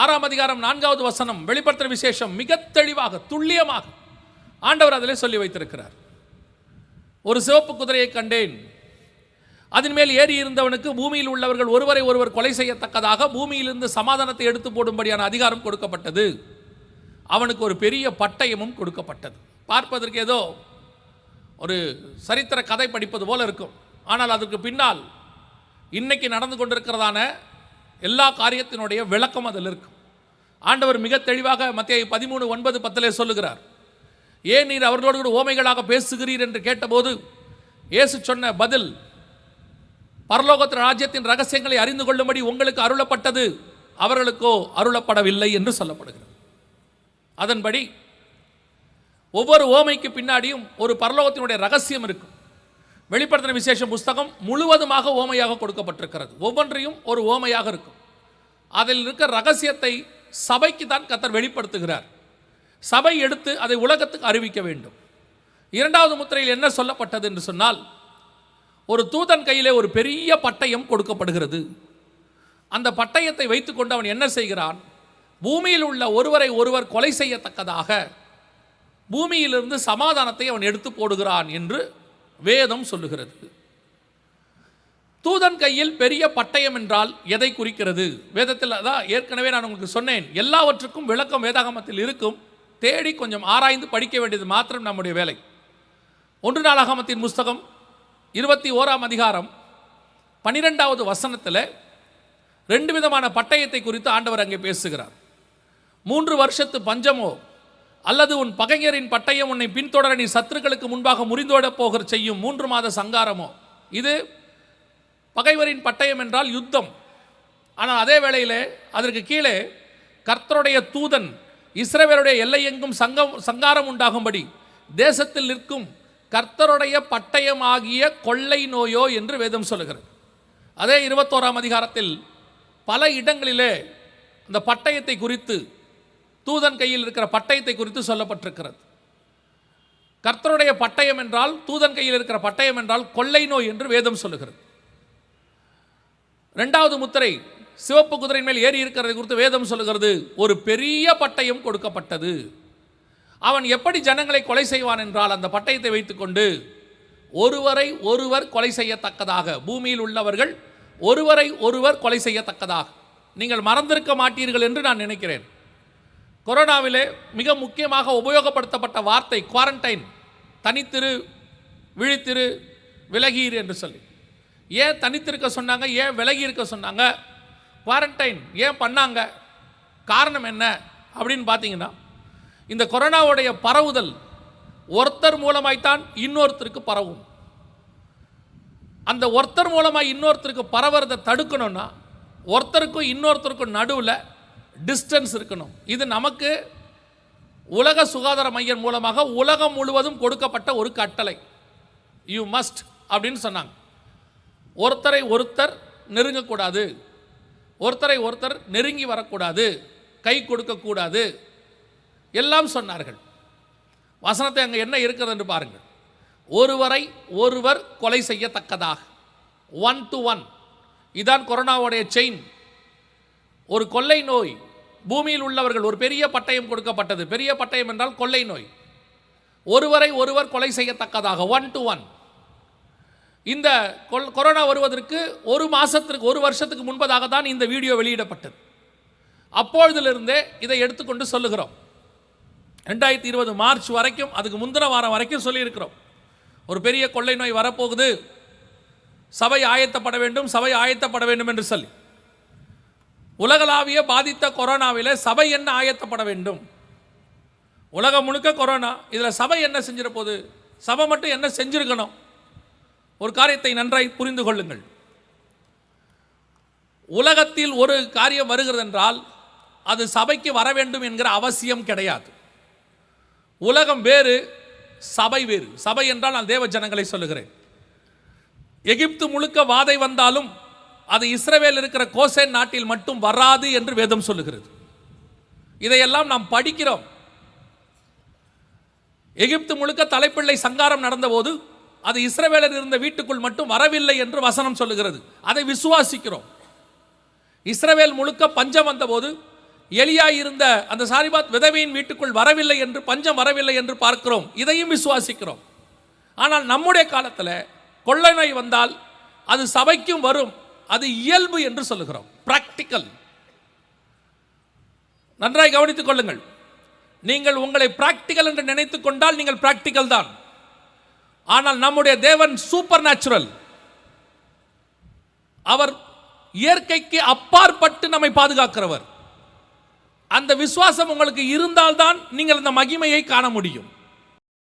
ஆறாம் அதிகாரம் நான்காவது வசனம் வெளிப்படுத்துகிற விசேஷம் மிக தெளிவாக துல்லியமாக ஆண்டவர் அதிலே சொல்லி வைத்திருக்கிறார். ஒரு சிவப்பு குதிரையை கண்டேன். அதன் மேல் ஏறி இருந்தவனுக்கு பூமியில் உள்ளவர்கள் ஒருவரை ஒருவர் கொலை செய்யத்தக்கதாக பூமியிலிருந்து சமாதானத்தை எடுத்து போடும்படியான அதிகாரம் கொடுக்கப்பட்டது. அவனுக்கு ஒரு பெரிய பட்டயமும் கொடுக்கப்பட்டது. பார்ப்பதற்கு ஏதோ ஒரு சரித்திர கதை படிப்பது போல இருக்கும். ஆனால் அதற்கு பின்னால் இன்னைக்கு நடந்து கொண்டிருக்கிறதான எல்லா காரியத்தினுடைய விளக்கம் அதில் இருக்கும் ஆண்டவர் மிக தெளிவாக மத்திய பதிமூணு ஒன்பது பத்திலே சொல்லுகிறார். ஏன் நீர் அவர்களோடு கூட ஓமைகளாக பேசுகிறீர் என்று கேட்டபோது இயேசு சொன்ன பதில் பரலோகத்தின் ராஜ்யத்தின் ரகசியங்களை அறிந்து கொள்ளும்படி உங்களுக்கு அருளப்பட்டது அவர்களுக்கோ அருளப்படவில்லை என்று சொல்லப்படுகிறது. அதன்படி ஒவ்வொரு ஓமைக்கு பின்னாடியும் ஒரு பரலோகத்தினுடைய ரகசியம் இருக்கும் வெளிப்படுத்தின விசேஷ புஸ்தகம் முழுவதுமாக ஓமையாக கொடுக்கப்பட்டிருக்கிறது. ஒவ்வொன்றையும் ஒரு ஓமையாக இருக்கும். அதில் இருக்க ரகசியத்தை சபைக்கு தான் கத்தர் வெளிப்படுத்துகிறார். சபை எடுத்து அதை உலகத்துக்கு அறிவிக்க வேண்டும். இரண்டாவது முத்திரையில் என்ன சொல்லப்பட்டது என்று சொன்னால் ஒரு தூதன் கையிலே ஒரு பெரிய பட்டயம் கொடுக்கப்படுகிறது. அந்த பட்டயத்தை வைத்துக்கொண்டு அவன் என்ன செய்கிறான்? பூமியில் உள்ள ஒருவரை ஒருவர் கொலை செய்யத்தக்கதாக பூமியிலிருந்து சமாதானத்தை அவன் எடுத்து போடுகிறான் என்று வேதம் சொல்லுகிறது. தூதன் கையில் பெரிய பட்டயம் என்றால் எதை குறிக்கிறது? வேதத்தில் அதான் ஏற்கனவே நான் உங்களுக்கு சொன்னேன். எல்லாவற்றுக்கும் விளக்கம் வேதாகமத்தில் இருக்கும். தேடி கொஞ்சம் ஆராய்ந்து படிக்க வேண்டியது மாத்திரம் நம்முடைய வேலை. ஒன்று நாளாகமத்தின் புஸ்தகம் இருபத்தி ஓராம் அதிகாரம் பன்னிரெண்டாவது வசனத்தில் ரெண்டு விதமான பட்டயத்தை குறித்து ஆண்டவர் அங்கே பேசுகிறார். மூன்று வருஷத்து பஞ்சமோ அல்லது உன் பகைஞரின் பட்டயம் உன்னை பின்தொடர நீ சத்துருக்களுக்கு முன்பாக முறிந்தோட போகிற செய்யும் மூன்று மாத சங்காரமோ? இது பகைவரின் பட்டயம் என்றால் யுத்தம். ஆனால் அதே வேளையில் அதற்கு கீழே கர்த்தருடைய தூதன் இஸ்ரவேலுடைய எல்லையெங்கும் சங்கம் சங்காரம் உண்டாகும்படி தேசத்தில் நிற்கும் கர்த்தருடைய பட்டயமாகிய கொள்ளை நோயோ என்று வேதம் சொல்லுகிறது. அதே இருபத்தோராம் அதிகாரத்தில் பல இடங்களிலே அந்த பட்டயத்தை குறித்து தூதன் கையில் இருக்கிற பட்டயத்தை குறித்து சொல்லப்பட்டிருக்கிறது. கர்த்தருடைய பட்டயம் என்றால் தூதன் கையில் இருக்கிற பட்டயம் என்றால் கொள்ளை நோய் என்று வேதம் சொல்லுகிறது. ரெண்டாவது முத்திரை சிவப்பு குதிரை மேல் ஏறி இருக்கிறதை குறித்து வேதம் சொல்லுகிறது. ஒரு பெரிய பட்டயம் கொடுக்கப்பட்டது. அவன் எப்படி ஜனங்களை கொலை செய்வான் என்றால் அந்த பட்டயத்தை வைத்துக்கொண்டு ஒருவரை ஒருவர் கொலை செய்யத்தக்கதாக பூமியில் உள்ளவர்கள் ஒருவரை ஒருவர் கொலை செய்யத்தக்கதாக. நீங்கள் மறந்திருக்க மாட்டீர்கள் என்று நான் நினைக்கிறேன். கொரோனாவிலே மிக முக்கியமாக உபயோகப்படுத்தப்பட்ட வார்த்தை குவாரண்டைன் தனித்திரு விழித்திரு விலகீர் என்று சொல்லி. ஏன் தனித்திருக்க சொன்னாங்க? ஏன் விலகி இருக்க சொன்னாங்க? குவாரண்டைன் ஏன் பண்ணாங்க? காரணம் என்ன? அப்படின்னு பார்த்தீங்கன்னா இந்த கொரோனாவுடைய பரவுதல் ஒருத்தர் மூலமாய்த்தான் இன்னொருத்தருக்கு பரவும். அந்த ஒருத்தர் மூலமாக இன்னொருத்தருக்கு பரவுறதை தடுக்கணும்னா ஒருத்தருக்கும் இன்னொருத்தருக்கும் நடுவில் டிஸ்டன்ஸ் இருக்கணும். இது நமக்கு உலக சுகாதார மையம் மூலமாக உலகம் முழுவதும் கொடுக்கப்பட்ட ஒரு கட்டளை. யூ மஸ்ட் அப்படின்னு சொன்னாங்க. ஒருத்தரை ஒருத்தர் நெருங்கக்கூடாது. ஒருத்தரை ஒருத்தர் நெருங்கி வரக்கூடாது. கை கொடுக்கக்கூடாது. எல்லாம் சொன்னார்கள். வசனத்தை அங்கே என்ன இருக்கிறது என்று பாருங்கள். ஒருவரை ஒருவர் கொலை செய்யத்தக்கதாக. ஒன் டு ஒன் இதான் கொரோனாவுடைய செயின் ஒரு கொள்ளை நோய் பூமியில் உள்ளவர்கள் ஒரு பெரிய பட்டயம் கொடுக்கப்பட்டது. பெரிய பட்டயம் என்றால் கொள்ளை நோய். ஒருவரை ஒருவர் கொலை செய்யத்தக்கதாக ஒன் டு ஒன் இந்த கொரோனா வருவதற்கு ஒரு மாதத்திற்கு ஒரு வருஷத்துக்கு முன்பதாக தான் இந்த வீடியோ வெளியிடப்பட்டது. அப்பொழுதிலிருந்தே இதை எடுத்துக்கொண்டு சொல்லுகிறோம். ரெண்டாயிரத்தி இருபது மார்ச் வரைக்கும் அதுக்கு முந்தின வாரம் வரைக்கும் சொல்லியிருக்கிறோம். ஒரு பெரிய கொள்ளை நோய் வரப்போகுது. சபை ஆயத்தப்பட வேண்டும் சபை ஆயத்தப்பட வேண்டும் என்று சொல்லி. உலகளாவிய பாதித்த கொரோனாவில் சபை என்ன ஆயத்தப்பட வேண்டும்? உலகம் முழுக்க கொரோனா. இதில் சபை என்ன செஞ்சிட போகுது சபை மட்டும் என்ன செஞ்சிருக்கணும்? ஒரு காரியத்தை நன்றாய் புரிந்து கொள்ளுங்கள். உலகத்தில் ஒரு காரியம் வருகிறது என்றால் அது சபைக்கு வர வேண்டும் என்கிற அவசியம் கிடையாது. உலகம் வேறு சபை வேறு. சபை என்றால் நான் தேவ ஜனங்களை சொல்லுகிறேன். எகிப்து முழுக்க வாதை வந்தாலும் அது இஸ்ரவேல் இருக்கிற கோசேன் நாட்டில் மட்டும் வராது என்று வேதம் சொல்லுகிறது. இதையெல்லாம் நாம் படிக்கிறோம். எகிப்து முழுக்க தலைப்பிள்ளை சங்காரம் நடந்தபோது அது இஸ்ரவேலர் இருந்த வீட்டுக்குள் மட்டும் வரவில்லை என்று வசனம் சொல்லுகிறது. அதை விசுவாசிக்கிறோம். இஸ்ரவேல் முழுக்க பஞ்சம் வந்தபோது எலியா இருந்த அந்த சாரிபாத் விதவையின் வீட்டுக்குள் வரவில்லை என்று பஞ்சம் வரவில்லை என்று பார்க்கிறோம். இதையும் விசுவாசிக்கிறோம். ஆனால் நம்முடைய காலத்தில் கொள்ளை நோய் வந்தால் அது சபைக்கும் வரும். அது இயல்பு என்று சொல்லுகிறோம். பிராக்டிக்கல் நன்றாய் கவனித்துக் கொள்ளுங்கள். நீங்கள் உங்களை பிராக்டிக்கல் என்று நினைத்துக் கொண்டால் நீங்கள் பிராக்டிக்கல் தான். ஆனால் நம்முடைய தேவன் சூப்பர் நேச்சுரல் அவர் இயற்கைக்கு அப்பாற்பட்டு நம்மை பாதுகாக்கிறவர். அந்த விசுவாசம் உங்களுக்கு இருந்தால்தான் நீங்கள் அந்த மகிமையை காண முடியும்.